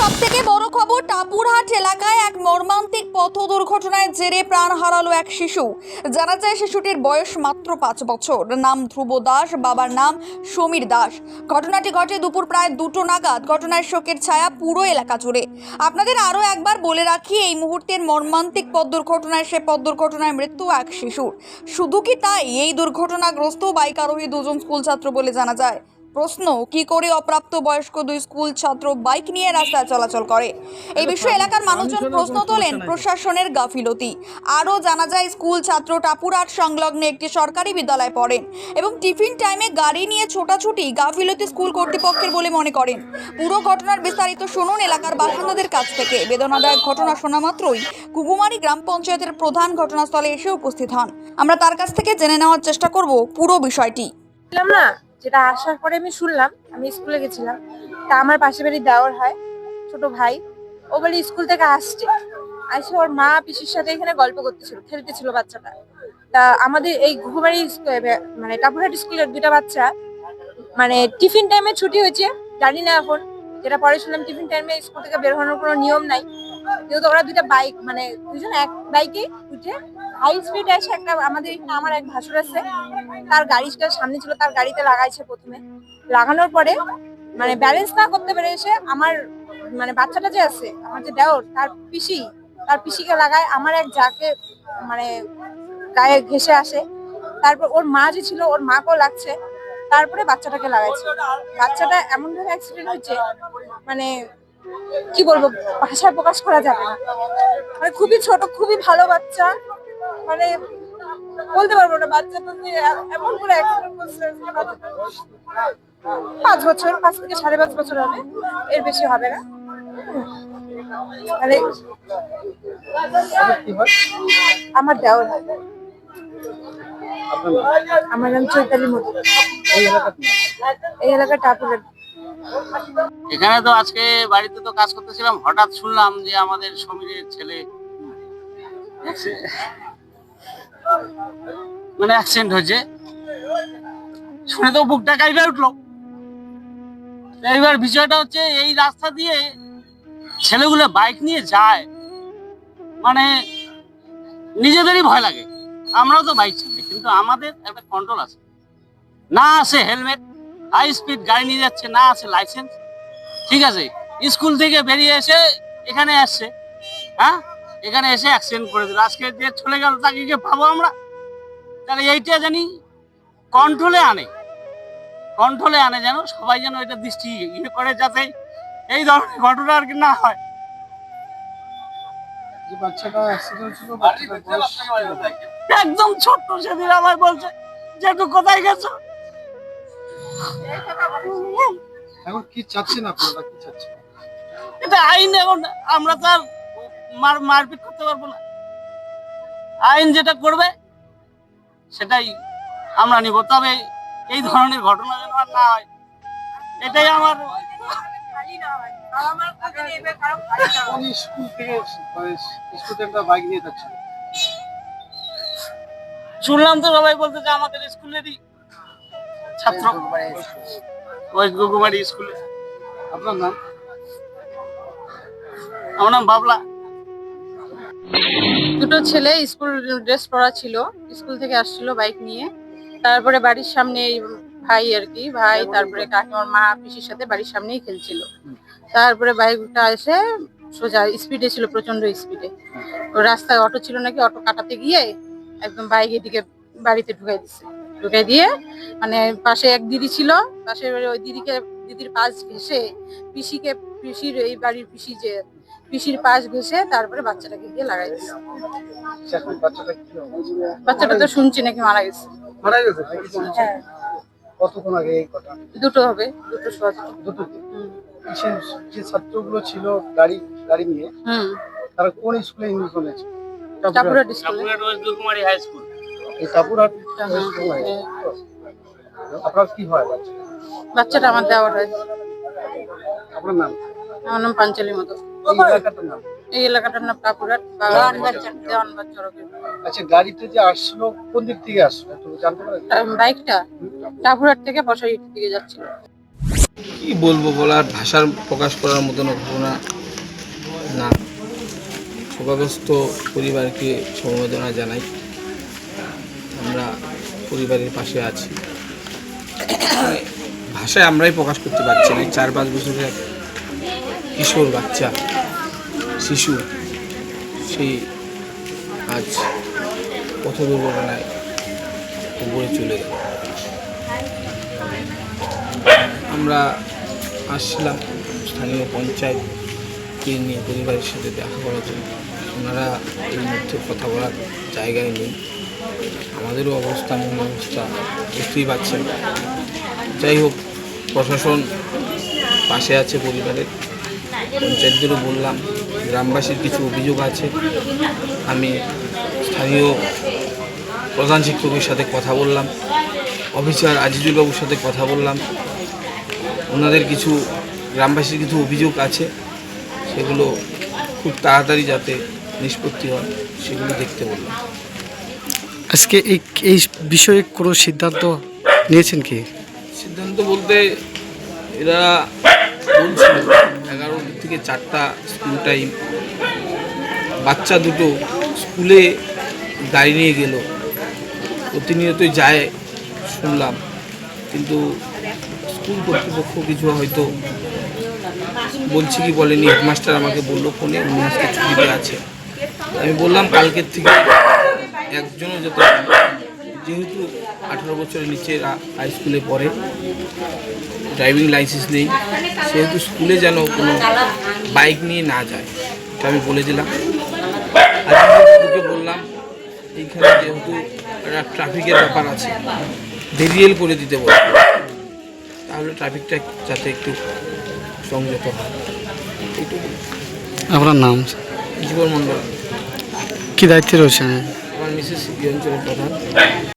সব থেকে বড় খবর টাপুরহাট এলাকায় এক মর্মান্তিক পথ দুর্ঘটনায় জেরে প্রাণ হারালো এক শিশু। জানা যায় শিশুটির বয়স মাত্র পাঁচ বছর। নাম ধ্রুব দাস, বাবার নাম সমীর দাস। ঘটনাটি ঘটে দুপুর প্রায় দুটো নাগাদ। ঘটনায় শোকের ছায়া পুরো এলাকা জুড়ে। আপনাদের আরও একবার বলে রাখি, এই মুহূর্তের মর্মান্তিক পথ দুর্ঘটনায়, সে পথ দুর্ঘটনায় মৃত্যু এক শিশুর। শুধু কি তাই? এই দুর্ঘটনাগ্রস্ত বাইক আরোহী দুজন স্কুল ছাত্র বলে জানা যায়। প্রশ্ন কি করে অপ্রাপ্ত বয়স্ক দুই স্কুল ছাত্র বাইক নিয়ে রাস্তায় চলাচল করে? এই বিষয়ে এলাকার মানুষজন প্রশ্ন তোলেন প্রশাসনের গাফিলতি। আরও জানা যায় স্কুল ছাত্র টাপুরহাট সংলগ্ন একটি সরকারি বিদ্যালয়ে পড়েন এবং টিফিন টাইমে গাড়ি নিয়ে ছোটাছুটি গাফিলতি স্কুল কর্তৃপক্ষের বলে মনে করেন। পুরো ঘটনার বিস্তারিত শুনুন এলাকার বাসিন্দাদের কাছ থেকে। বেদনাদায়ক ঘটনা শোনা মাত্রই কুকুমারি গ্রাম পঞ্চায়েতের প্রধান ঘটনাস্থলে এসে উপস্থিত হন। আমরা তার কাছ থেকে জেনে নেওয়ার চেষ্টা করব পুরো বিষয়টি। না যেটা আসার পরে আমি শুনলাম, আমি স্কুলে গেছিলাম। তা আমার পাশে বাড়ি দেওয়ার হয়, ছোট ভাই। ও বলে, স্কুল থেকে আসছে। আসে ওর মা পিসির সাথে এখানে গল্প করতেছিল, খেলতেছিল বাচ্চাটা। তা আমাদের এই ঘুঘুমারি স্কু- মানে টাপুরহাট স্কুলের দুটা বাচ্চা মানে টিফিন টাইমে ছুটি হয়েছে, জানি না এখন। যেটা পরে শুনলাম, টিফিন টাইমে স্কুল থেকে বের হওয়ার কোনো নিয়ম নাই। যেহেতু ওরা দুইটা বাইক মানে দুজন এক বাইকে উঠে হাই স্পিড এসে একটা আমাদের এখানে আমার এক ভাসুর আছে, তার গাড়িটা সামনে ছিল, তার গাড়িতে লাগাইছে প্রথমে। লাগানোর পরে মানে ব্যালেন্স না করতে পেরে এসে আমার মানে বাচ্চাটা যে আছে, আমার যে দেওর, তার পিসি, তার পিসিকে লাগায়, আমার এক যাকে মানে গায়ে ঘেসে আসে। তারপর ওর মা যে ছিল, ওর মাকেও লাগছে। তারপরে বাচ্চাটাকে লাগাইছে। বাচ্চাটা এমন ভাবে অ্যাক্সিডেন্ট হয়েছে মানে কি বলব ভাষায় প্রকাশ করা যাবে না। মানে খুবই ছোট খুবই ভালো বাচ্চা। মানে বলতে পারব না বাচ্চা এ- এমন করে পাঁচ বছর পাঁচ থেকে সাড়ে পাঁচ বছর হবে এর বেশি হবে না। মানে আমার দেওয়ার হয় আমার নাম চৈতালি মধু। এই এলাকার টাপুরের। এখানে তো আজকে বাড়িতে তো কাজ করতেছিলাম, হঠাৎ শুনলাম যে আমাদের সমীরের ছেলে মানে অ্যাক্সিডেন্ট হয়েছে। শুনে তো বুকটা কাইবে উঠল। এইবার বিষয়টা হচ্ছে, এই রাস্তা দিয়ে ছেলেগুলো বাইক নিয়ে যায় মানে নিজেদেরই ভয় লাগে। আমরাও তো বাইক চালাই, কিন্তু আমাদের একটা কন্ট্রোল আছে। না আছে হেলমেট হাই স্পিড গাড়ি নিয়ে যাচ্ছে না আছে লাইসেন্স ঠিক আছে? স্কুল থেকে বেরিয়ে এসে এখানে আসছে। হ্যাঁ? এখানে এসে অ্যাক্সিডেন্ট করে দিল আজকে যে চলে গেল তাকে গিয়ে পাবো আমরা? তাহলে এইটা জানি কন্ট্রোলে আনে। কন্ট্রোলে আনে যেন সবাই যেন এটা দৃষ্টি ইয়ে করে যাতে এই ধরনের ঘটনা আর কি না হয়? একদম ছোট্ট সেদিন আমায় বলছে যে একটু কোথায় গেছো? এখন কি চাচ্ছেন আপনারা কি চাচ্ছেন এটা আইন এখন আমরা তো আর মার মারপিট করতে পারব না। আইন যেটা করবে সেটাই আমরা নিব। তবে এই ধরনের ঘটনা যেন আর না হয় এটাই আমার যাচ্ছিল শুনলাম তো সবাই বলতে যে আমাদের স্কুলেরই ছাত্র? ওয়েস্ট গুগুমারি স্কুলে। আপনার নাম? আমার নাম বাবলা। দুটো ছেলে স্কুল ড্রেস পরা ছিল স্কুল থেকে আসছিল বাইক নিয়ে। তারপরে বাড়ির সামনে ভাই আর কি ভাই তারপরে কাকিমার মা পিসির সাথে বাড়ির সামনেই খেলছিল। তারপরে বাইকটা এসে সোজা স্পিডে ছিল প্রচণ্ড স্পিডে। রাস্তায় অটো ছিল নাকি অটো কাটাতে গিয়ে একদম বাইক এদিকে বাড়িতে ঢুকাই দিছে। ঢুকাই দিয়ে মানে পাশে এক দিদি ছিল পাশে ওই দিদিকে দিদির পাশ ঘেসে পিসিকে পিসির এই বাড়ির পিসি যে পিসির পাশ ঘেসে তারপরে বাচ্চাটাকে গিয়ে লাগাই এখন বাচ্চাটা কি হবে? বাচ্চাটা তো শুনছি নাকি মারা গেছে। মারা গেছে? হ্যাঁ। কতক্ষণ আগে এই কথা? দুটো হবে দুটো সোয়া যে ছাত্রগুলো ছিল গাড়ি গাড়ি নিয়ে হুম। তারা কোন স্কুলে ওয়েস্ট গুগুমারি হাই স্কুল। আপনার কি হয়? বাচ্চা বাচ্চাটা আমার দেওয়ার হয়। আপনার নাম? আমার নাম পাঞ্চালি মতো। এই এলাকাটার নাম? আচ্ছা গাড়িতে যে আসলো কোন দিক থেকে আসলো? একটু জানতে পারেন। বাইকটা টাপুরাট থেকে বসাই দিকে যাচ্ছিল। কি বলব বলার ভাষার প্রকাশ করার মতন ঘটনা না। শোকাগ্রস্ত পরিবারকে সমবেদনা জানাই। পরিবারের পাশে আছি। ভাষায় আমরাই প্রকাশ করতে পারছি না। চার পাঁচ বছরের কিশোর বাচ্চা, শিশু সেই আজ পথ দুর্ঘটনায় উপরে চলে গেল। আমরা আসছিলাম স্থানীয় পঞ্চায়েতকে নিয়ে পরিবারের সাথে দেখা করার জন্য। ওনারা এই মধ্যে কথা বলার জায়গায় নেই। আমাদেরও অবস্থা মন অবস্থা বুঝতেই পারছেন। যাই হোক, প্রশাসন পাশে আছে পরিবারের। পঞ্চায়েতদেরও বললাম, গ্রামবাসীর কিছু অভিযোগ আছে। আমি স্থানীয় প্রধান শিক্ষকের সাথে কথা বললাম, অফিসার আজিজুল বাবুর সাথে কথা বললাম। ওনাদের কিছু, গ্রামবাসীর কিছু অভিযোগ আছে, সেগুলো খুব তাড়াতাড়ি যাতে নিষ্পত্তি হয়, সেগুলো দেখতে বললাম। আজকে এই এই বিষয়ে কোনো সিদ্ধান্ত নিয়েছেন কি? সিদ্ধান্ত বলতে এরা বলছিল এগারো থেকে চারটা স্কুল টাইম বাচ্চা দুটো স্কুলে গাড়ি নিয়ে গেল। প্রতিনিয়তই যায় শুনলাম, কিন্তু স্কুল কর্তৃপক্ষ কিছু হয়তো বলছি কি বলেনি হেডমাস্টার আমাকে বলল ফোনে উনি আজকে ছুটিতে আছে। আমি বললাম কালকের থেকে একজনও যাতে যেহেতু আঠারো বছরের নিচে হাই স্কুলে পড়ে ড্রাইভিং লাইসেন্স নেই সেহেতু স্কুলে যেন কোনো বাইক নিয়ে না যায় এটা আমি বলে দিলাম। আজকে বললাম এইখানে যেহেতু একটা ট্রাফিকের ব্যাপার আছে ভেরিয়েল করে দিতে বলব তাহলে ট্রাফিকটা যাতে একটু সংযত হয়। আপনার নাম? জীবন মণ্ডল কী দায়িত্বে আমার মিসেস এই অঞ্চলের প্রধান